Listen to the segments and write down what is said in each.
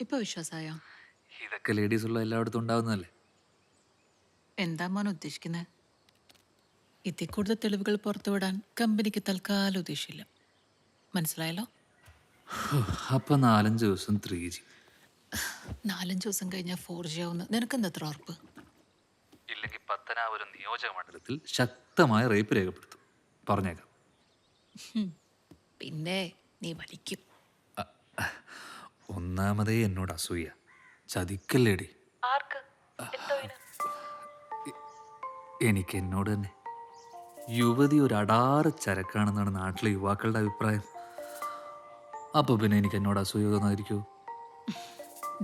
ഇപ്പൊ വിശ്വാസായോ? ഇതൊക്കെ ലേഡീസ് ഉള്ള എല്ലായിടത്തും ഉണ്ടാവുന്നതല്ലേ? എന്താ മോൻ ഉദ്ദേശിക്കുന്നത് ഇതിൽ കൂടുതൽ തെളിവുകൾ പുറത്തുവിടാൻ കമ്പനിക്ക് തൽക്കാലം ഉദ്ദേശിച്ചില്ല. മനസ്സിലായല്ലോ? അപ്പൊ നാലഞ്ച് ദിവസം ത്രീ ജി നാലഞ്ച് ദിവസം കഴിഞ്ഞാൽ ഫോർ ജി ആവുന്ന. നിനക്കെന്താ അത്ര ഉറപ്പ്? ഇല്ലെങ്കിൽ പത്തനാപുരം നിയോജക മണ്ഡലത്തിൽ ശക്തമായ റേപ്പ് രേഖപ്പെടുത്തും. പറഞ്ഞേക്കാം. പിന്നെ നീ വലിക്കും. ഒന്നാമതേ എന്നോട് അസൂയ. ചതിക്കല്ലേടി. എനിക്ക് എന്നോട് തന്നെ. യുവതി ഒരു അടാറ് ചരക്കാണെന്നാണ് നാട്ടിലെ യുവാക്കളുടെ അഭിപ്രായം. അപ്പൊ പിന്നെ എനിക്ക് എന്നോട് അസൂയ തോന്നായിരിക്കൂ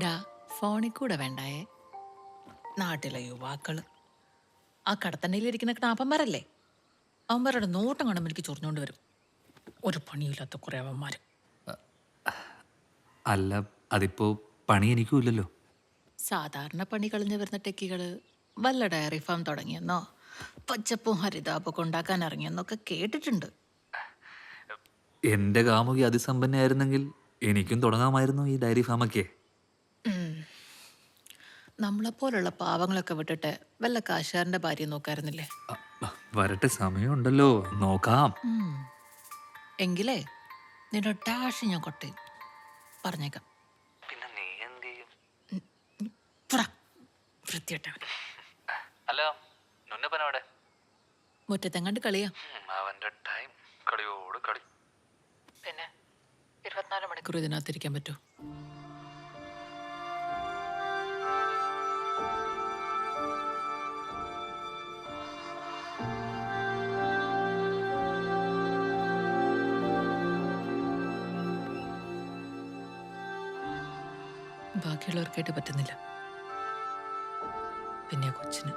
ഡാ ഫോണിൽ കൂടെ വേണ്ടായേ. നാട്ടിലെ യുവാക്കൾ. ആ കടത്തണ്ടയിലിരിക്കുന്ന കണാപ്പന്മാരല്ലേ? അവന്മാരുടെ നോട്ടം കാണുമ്പോൾ എനിക്ക് ചൊറിഞ്ഞുകൊണ്ട് വരും. ഒരു പണിയില്ലാത്ത കുറേ അവന്മാർ അല്ല അതിപ്പോ പണി എനിക്കും ഇല്ലല്ലോ സാധാരണ പണി കളഞ്ഞു വരുന്ന ടെക്കികൾ വല്ല ഡയറി ഫാം തുടങ്ങിയെന്നോ പച്ചപ്പും ഹരിതാപ്പൊക്കെ ഉണ്ടാക്കാൻ ഇറങ്ങിയെന്നൊക്കെ കേട്ടിട്ടുണ്ട്. എന്റെ കാമുകി അതിസമ്പന്നയായിരുന്നെങ്കിൽ എനിക്കും തുടങ്ങാമായിരുന്നു ഈ ഡയറി ഫാമൊക്കെ. നമ്മളെപ്പോലുള്ള പാവങ്ങളൊക്കെ വിട്ടിട്ട് വല്ല കാശാരന്റെ ഭാര്യ നോക്കായിരുന്നില്ലേ? അ, വരട്ടെ സമയമുണ്ടല്ലോ. നോക്കാം. എങ്കിലേ നിന്റെ ഡാഷ് ഞാൻ കൊട്ടയും പറഞ്ഞേക്കാം. പിന്നെ നീ എന്ത് ചെയ്യും? വൃത്തിയിട്ടവൻ അല്ല നുന്നപ്പനവിടെ? മുറ്റത്തെങ്ങാണ്ട് കളിയാ. അവന്റെ ടൈം. കളിയോട് കളി. പിന്നെ ഇരുപത്തിനാല് മണിക്കൂർ ഇതിനകത്തിരിക്കാൻ പറ്റൂ ബാക്കിയുള്ളവർക്കായിട്ട് പറ്റുന്നില്ല. പിന്നെ കൊച്ചിന്.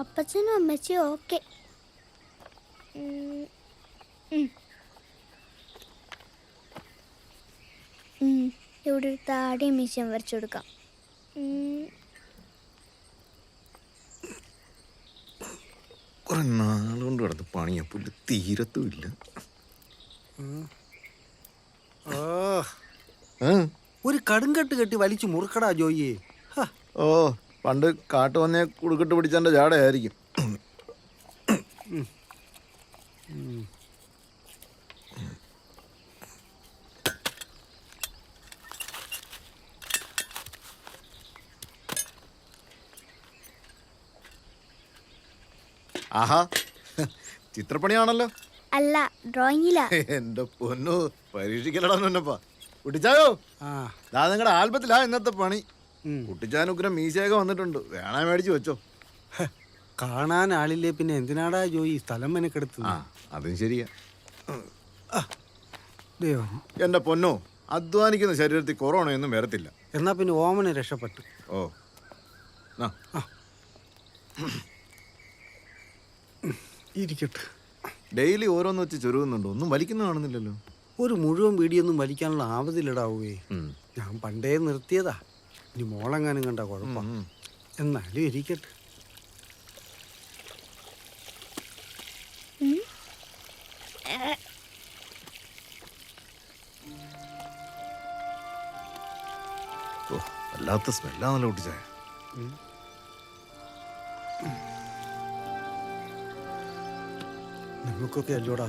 അപ്പച്ചനും അമ്മച്ചിയും ഓക്കെ. ഇവിടെ ഒരു താടിയും മീശയും വരച്ചു കൊടുക്കാം. കുറെ നാളുകൊണ്ട് കിടന്ന് പണിയാ. പുല്ല് തീരത്തും ഇല്ല. ആ, ഒരു കടുങ്കട്ട് കെട്ടി വലിച്ചു മുറുക്കടാ ജോയിയെ. ഓ പണ്ട് കാട്ടു വന്നേ കുടുക്കിട്ട് പിടിച്ചാന്റെ ജാടയായിരിക്കും ആഹാ. ചിത്രപ്പണിയാണല്ലോ. അല്ല ഡ്രോയിങ്ങിലാ. എന്റെ പൊന്നു പരീക്ഷിക്കലടാ എന്നപ്പാ കുട്ടിച്ചായോ? ആ. ദാ നിങ്ങളുടെ ആൽബത്തിലാ ഇന്നത്തെ പണി. കുട്ടിച്ചാൻ കുട്ടിച്ചാനുഗ്രം മീശയൊക്കെ വന്നിട്ടുണ്ട്. വേണേ മേടിച്ചു വെച്ചോ. കാണാൻ ആളില്ലേ പിന്നെ എന്തിനാടാ ജോയി? സ്ഥലം ആ അതും ശരിയാ. എന്റെ പൊന്നോ അധ്വാനിക്കുന്ന ശരീരത്തിൽ കൊറോണയൊന്നും വരത്തില്ല. എന്നാ പിന്നെ ഓമനെ രക്ഷപ്പെട്ടു. ഓ. നാ, ഇരിക്കട്ടെ. ഡെയിലി ഓരോന്ന് വെച്ച് ചെറുതുന്നുണ്ടോ ഒന്നും വലിക്കുന്ന കാണുന്നില്ലല്ലോ. ഒരു മുഴുവൻ വീടിയൊന്നും വലിക്കാനുള്ള ആവതിലിടാവേ ഉം. ഞാൻ പണ്ടേ നിർത്തിയതാ. ഇനി മോളെങ്ങാനും കണ്ട കുഴപ്പം. എന്നാലും ഇരിക്കട്ടെ. ഓ വല്ലാത്ത സ്മെല്ലാന്നല്ലോ കുട്ടിച്ചായ നിങ്ങൾക്കൊക്കെ അല്ലോടാ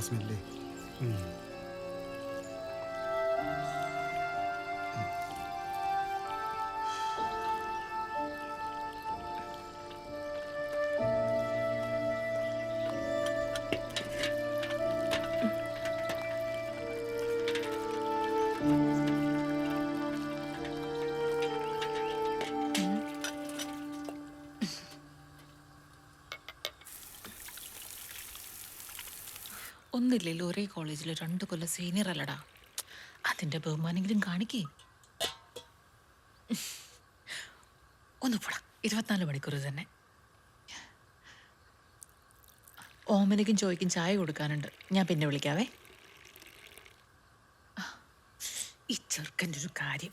ഒന്നില്ലല്ലോ ഒരേ കോളേജിൽ രണ്ട് കൊല്ലം സീനിയർ അല്ലടാ. അതിന്റെ ബഹുമാനെങ്കിലും കാണിക്കേ. ഒന്ന് പോടാ. ഇരുപത്തിനാല് മണിക്കൂർ തന്നെ ഓമനയ്ക്കും ചോയ്ക്കും ചായ കൊടുക്കാനുണ്ട്. ഞാൻ പിന്നെ വിളിക്കാവേ. ഈ ചെറുക്കന്റെ ഒരു കാര്യം.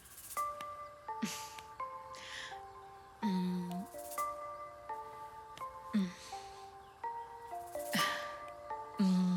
ഉം.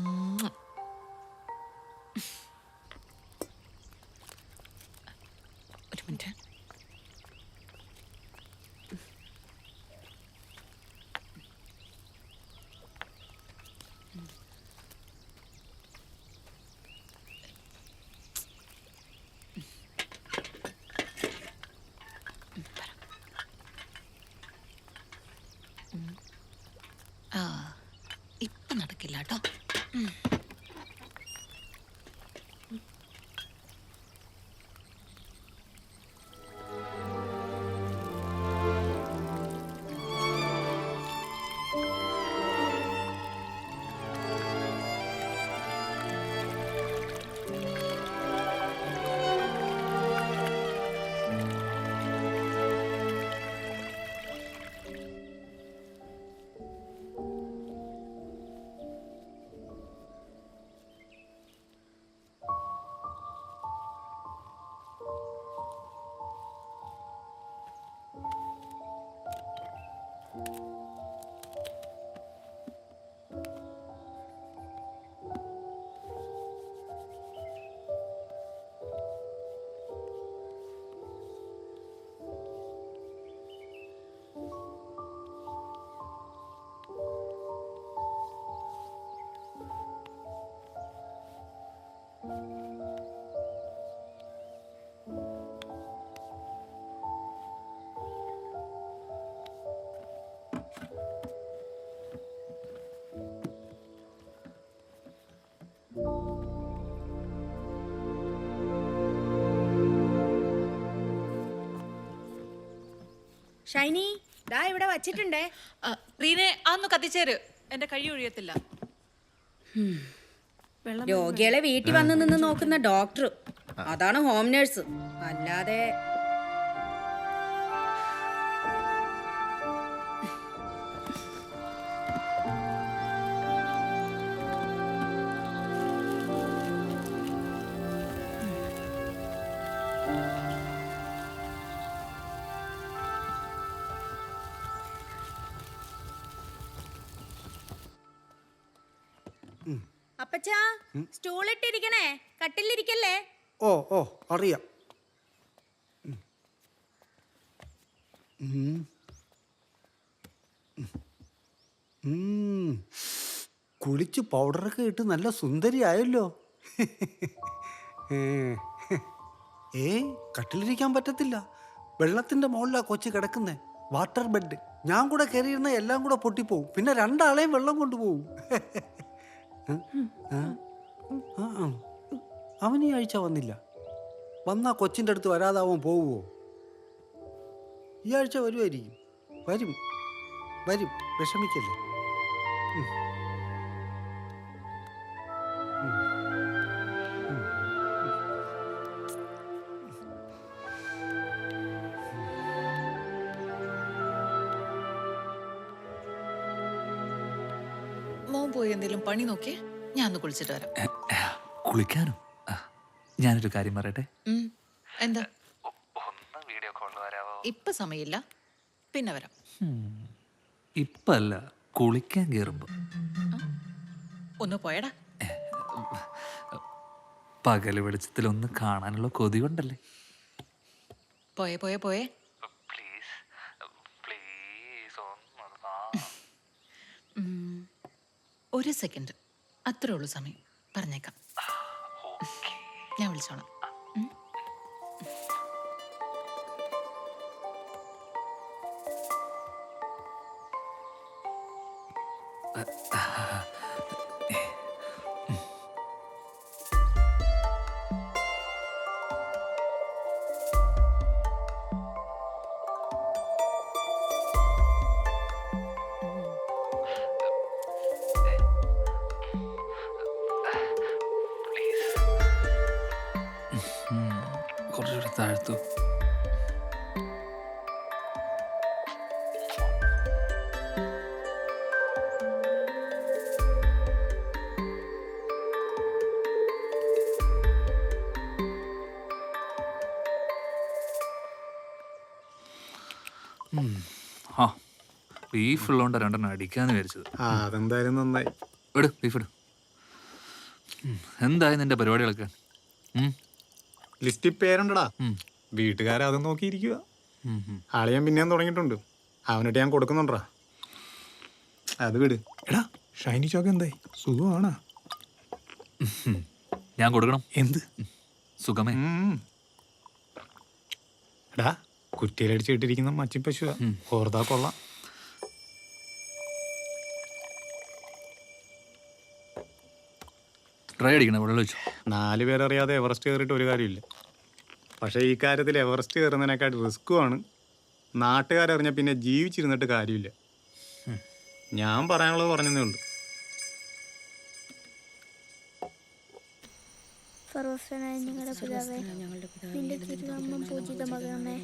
ഷൈനി ദാ ഇവിടെ വച്ചിട്ടുണ്ടേ. ആ, റീനെ അന്ന് കത്തിച്ചേര്. എന്റെ കഴി ഒഴിയത്തില്ല. രോഗികളെ വീട്ടിൽ വന്ന് നിന്ന് നോക്കുന്ന ഡോക്ടർ. അതാണ് ഹോം നേഴ്സ്. അല്ലാതെ അപ്പച്ചാ സ്റ്റൂൾ ഇട്ടിരിക്കണേ കട്ടിലിരിക്കല്ലേ? ഓ ഓ അറിയാം. കുളിച്ച് പൗഡറൊക്കെ ഇട്ട് നല്ല സുന്ദരിയായല്ലോ. ഏ. കട്ടിലിരിക്കാൻ പറ്റത്തില്ല. വെള്ളത്തിന്റെ മുകളിലാ കൊച്ചു കിടക്കുന്നേ. Water bed. ഞാൻ കൂടെ കയറിയിരുന്ന എല്ലാം കൂടെ പൊട്ടിപ്പോവും. പിന്നെ രണ്ടാളെയും വെള്ളം കൊണ്ടുപോകും. അവൻ ഈ ആഴ്ച വന്നില്ല. വന്നാ കൊച്ചിന്റെ അടുത്ത് വരാതെ അവൻ പോവുമോ ഈ ആഴ്ച വരുമായിരിക്കും വരും. വരും. വിഷമിക്കല്ലേ? മോൻ പോയി എന്തെങ്കിലും പണി നോക്കിയേ ഞാൻ ഒന്ന് കുളിച്ചിട്ട് വരാം. കുളിക്കാനോ? ഞാനൊരു കാര്യം പറയട്ടെ? ഉം. എന്താ? ഒന്ന് വീഡിയോ കോളിൽ വരാവോ? ഇപ്പൊ സമയമില്ല. പിന്നെ വരാം. ഇപ്പല്ല കുളിക്കാൻ കയറുമ്പോ ഒന്ന് പോയടാ. പകൽ വെളിച്ചത്തിൽ ഒന്ന് കാണാനുള്ള കൊതി പോയെ പോയെ പോയെ പോയേ. ഒരു സെക്കൻഡ്. അത്രേ ഉള്ളൂ സമയം. പറഞ്ഞേക്കാം. ഞാൻ വിളിച്ചോളാം. താഴ്ത്തു. ആ ബീഫ് ഉള്ളതുകൊണ്ട് രണ്ടെണ്ണം അടിക്കാന്ന് വിചാരിച്ചത് ആ അതെന്തായാലും നന്നായി എടു ബീഫ് എടു. എന്തായി നിന്റെ പരിപാടികളൊക്കെ ഉം? ലിസ്റ്റിൽ പേരുണ്ടടാ ഉം. വീട്ടുകാരെ അതും നോക്കിയിരിക്കുക. ആളിയാൻ പിന്നെയും തുടങ്ങിയിട്ടുണ്ട്. അവനിട്ട് ഞാൻ കൊടുക്കുന്നുണ്ടാ അത് വിട്. എടാ ഷൈനി ചോക്ക് എന്തായി? സുഖമാണോ? ഞാൻ കൊടുക്കണം. എന്ത്? സുഖമേ. എടാ കുറ്റിയിലടിച്ചിട്ടിരിക്കുന്ന മച്ചി പശുവാ ഓർത്താ കൊള്ളാം. അടിക്കണം വെള്ളം വെച്ചു. നാല് പേരറിയാതെ എവറസ്റ്റ് കയറിയിട്ട് ഒരു കാര്യമില്ല. പക്ഷേ ഈ കാര്യത്തിൽ എവറസ്റ്റ് കയറുന്നതിനേക്കാൾ റിസ്ക്കുമാണ് നാട്ടുകാരറിഞ്ഞ പിന്നെ ജീവിച്ചിരുന്നിട്ട് കാര്യമില്ല. ഞാൻ പറയാനുള്ളത് പറഞ്ഞതേ ഉള്ളൂ. സർവസ്വനായ നിങ്ങളുടെ പിതാവേ നിന്റെ തിരുനാമം പൂജിതമാകണമേ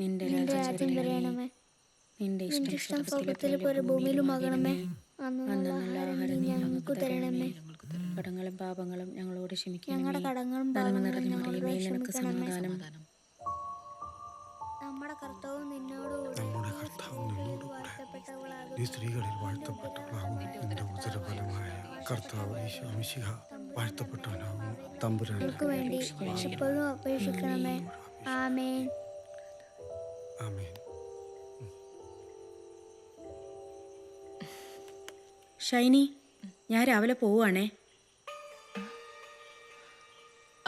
നിന്റെ നിന്റെ രാജ്യം വരയണമേ നിന്റെ നിന്റെ ഇഷ്ടം സ്വർഗത്തിൽ പോലെ ഭൂമിയിലുമാകണമേ നല്ല ആഹാരം ഞങ്ങൾക്ക് തരണമേ. കടങ്ങളും പാപങ്ങളും ഞങ്ങളോട് ക്ഷമിക്കണം ഞങ്ങളുടെ കടങ്ങളും നമ്മുടെ കർത്താവ് നിന്നോടുകൂടെ നമ്മുടെ നീ കർത്താവ് സ്ത്രീകളിൽ നിന്നോടുകൂടെ. വാഴ്ത്തപ്പെട്ടവളാകുന്നു. നീ സ്ത്രീകളിൽ വാഴ്ത്തപ്പെട്ടവളാകുന്നു. നിന്റെ ഉദരഫലമായ കർത്താവ് ഈശോമിശിഹ വാഴ്ത്തപ്പെട്ടവനാകുന്നു. തമ്പുരാൻ വേണ്ടി എപ്പോഴും അപേക്ഷിക്കണമേ. ആമേൻ. ആമേൻ. ഷൈനി ഞാൻ രാവിലെ പോവാണേ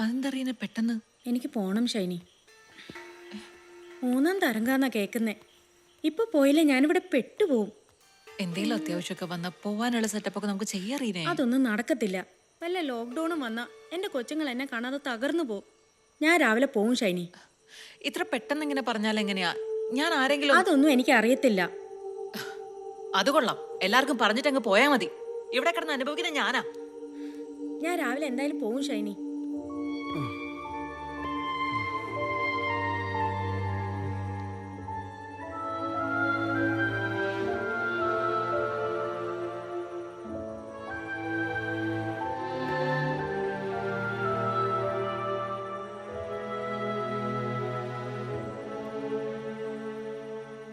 അതെന്തറിയുന്ന പെട്ടെന്ന്? എനിക്ക് പോണം ഷൈനി. മൂന്നാം തരംഗാന്നാ കേക്കുന്നേ. ഇപ്പൊ പോയില്ലേ ഞാനിവിടെ പെട്ടുപോകും എന്തെങ്കിലും അത്യാവശ്യമൊക്കെ വന്ന പോവാനുള്ള സെറ്റപ്പൊക്കെ നമുക്ക് ചെയ്യാറിയേ അതൊന്നും നടക്കത്തില്ല. വല്ല ലോക്ക്ഡൌണും വന്ന എന്റെ കൊച്ചുങ്ങൾ എന്നെ കാണാതെ തകർന്നു പോകും ഞാൻ രാവിലെ പോവും ഷൈനി. ഇത്ര പെട്ടെന്ന് ഇങ്ങനെ പറഞ്ഞാൽ എങ്ങനെയാ? ഞാൻ ആരെങ്കിലും അതൊന്നും എനിക്ക് അറിയത്തില്ല. അത് കൊള്ളാം. എല്ലാവർക്കും പറഞ്ഞിട്ട് അങ്ങ് പോയാ മതി. ഇവിടെ കിടന്ന് അനുഭവിക്കുന്ന ഞാനാ. ഞാൻ രാവിലെ എന്തായാലും പോവും ഷൈനി.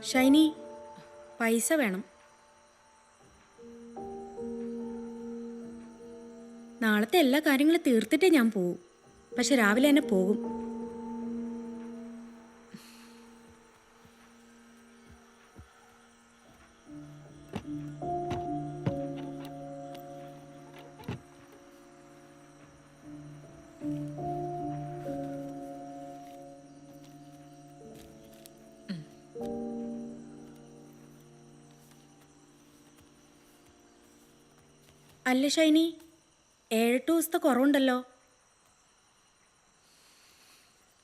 ഷൈനി പൈസ വേണം. നാളത്തെ എല്ലാ കാര്യങ്ങളും തീർത്തിട്ടേ ഞാൻ പോകും പക്ഷെ രാവിലെ തന്നെ പോകും. അല്ല ഷൈനി. ഏഴെട്ട് ദിവസത്തെ കുറവുണ്ടല്ലോ.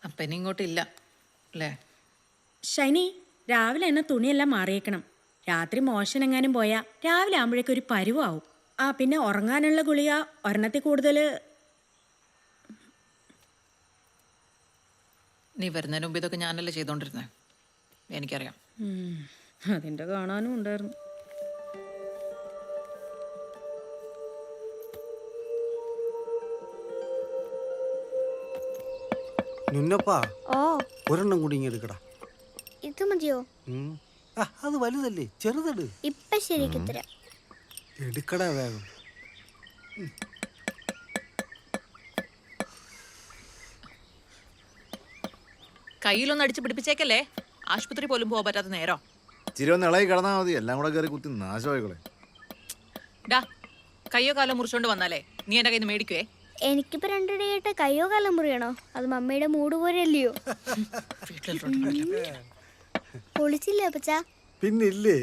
അപ്പൻ ഇങ്ങോട്ടില്ല അല്ലേ? ഷൈനി രാവിലെ തന്നെ തുണിയെല്ലാം മാറിയേക്കണം. രാത്രി മോശനെങ്ങാനും പോയാ പോയാൽ രാവിലെ ആകുമ്പോഴേക്കും ഒരു പരുവാവും. ആ പിന്നെ ഉറങ്ങാനുള്ള ഗുളിക ഒരെണ്ണത്തിൽ കൂടുതൽ. നീ വരുന്നതിന് മുമ്പ് ഇതൊക്കെ ഞാനല്ലേ ചെയ്തോണ്ടിരുന്നേ? എനിക്കറിയാം. അതിന്റെ കാണാനും ഉണ്ടായിരുന്നു. നുന്നപ്പാ. ഓ. ഒരെണ്ണം കൂടി ഇങ്ങ് എടുക്കടാ. ഇത് മതിയോ? ഉം. ആ അത് വലുതല്ലേ? ചെറുതെട്. ഇപ്പൊ ശരിക്ക് തരാം. എടുക്കടാ വേഗം. കയ്യിലൊന്ന് അടിച്ച് പിടിപ്പിച്ചേക്കല്ലേ? ആശുപത്രി പോലും പോകാൻ പറ്റാത്ത നേരം. ഇച്ചിരി ഒന്ന് ഇളകി കിടന്നാൽ മതി. എല്ലാം കൂടെ കയറി കുത്തി നാശമായിക്കോളെ. ഡാ കയ്യോ കാലോ മുറിച്ചോണ്ട് വന്നാലേ? നീ എന്റെ കയ്യിൽ നിന്ന് മേടിക്കുവേ. എനിക്കിപ്പോ രണ്ടിടയായിട്ട് കയ്യോ കാലം മുറിയണോ? അത് മമ്മിയുടെ മൂട് പോലെയല്ലയോ? പൊളിച്ചില്ലേ അപ്പച്ച? പിന്നില്ലേ?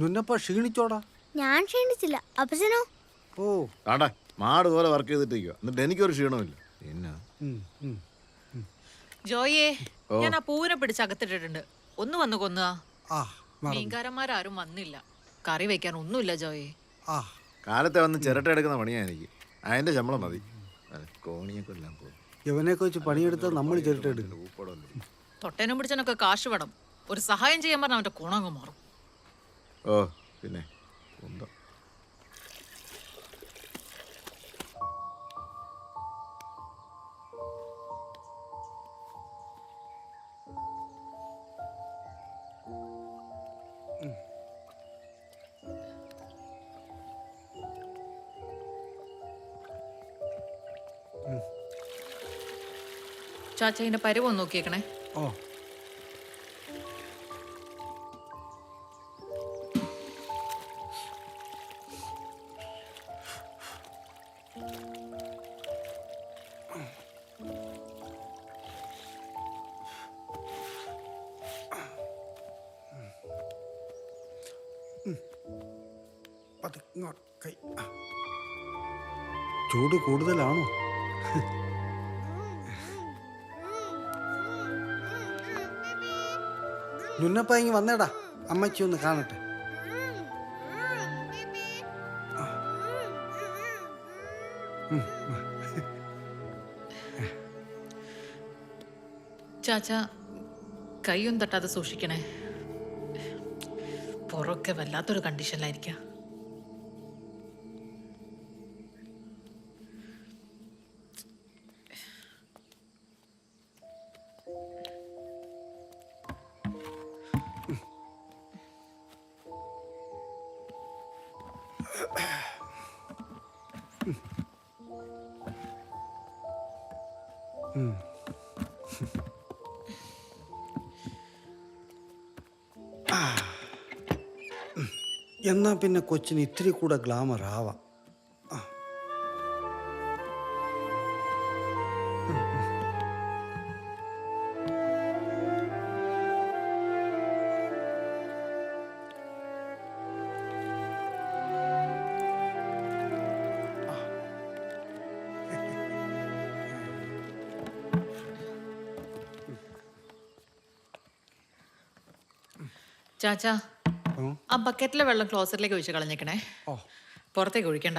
നുന്നപ്പ ക്ഷീണിച്ചോടാ? ഞാൻ ക്ഷീണിച്ചില്ല. അപ്പച്ചനോ? ഓ. കാട്ടെ മാട് പോലെ വർക്ക് ചെയ്തിട്ടിരിക്കുക എന്നിട്ട് എനിക്കൊരു ക്ഷീണമില്ല പിന്നെ. ജോയേ ഞാൻ ആ പൂവിനെ പിടിച്ച് അകത്തിട്ടിട്ടുണ്ട്. ഒന്ന് വന്ന് കൊന്നുക മീൻകാരന്മാരാരും വന്നില്ല. കറി വെക്കാൻ ഒന്നുമില്ല ജോയേ ആ. കാലത്തെ വന്ന് ചിരട്ട എടുക്കുന്ന പണിയാ എനിക്ക് അതിന്റെ ശമ്പളം മതി. കോണിയെ പോകും. വെച്ച് പണിയെടുത്താൽ നമ്മൾ തൊട്ടേനും പിടിച്ചനൊക്കെ കാശ് വേണം. ഒരു സഹായം ചെയ്യാൻ പറഞ്ഞാൽ അവന്റെ കുണങ്ങ് മാറും. ഓ പിന്നെ? കുന്തം. ചാച്ചതിന്റെ പരുവം നോക്കിയേക്കണേ. ഓ. ചൂട് കൂടുതലാണോ? നുന്നപ്പ ഇങ്ങ് വന്നേടാ. അമ്മച്ചി ഒന്ന് കാണട്ടെ. ചാച്ച കൈയൊന്നും തട്ടാതെ സൂക്ഷിക്കണേ. പുറമൊക്കെ വല്ലാത്തൊരു കണ്ടീഷനിലായിരിക്കാം എന്നാ പിന്നെ കൊച്ചിന് ഇത്തിരി കൂടെ ഗ്ലാമർ ആവാം. ചാച്ച. ആ ബക്കറ്റിലെ വെള്ളം ക്ലോസറ്റിലേക്ക് ഒഴിച്ച് കളഞ്ഞേക്കണേ. ഓ. പുറത്തേക്ക് ഒഴിക്കണ്ട.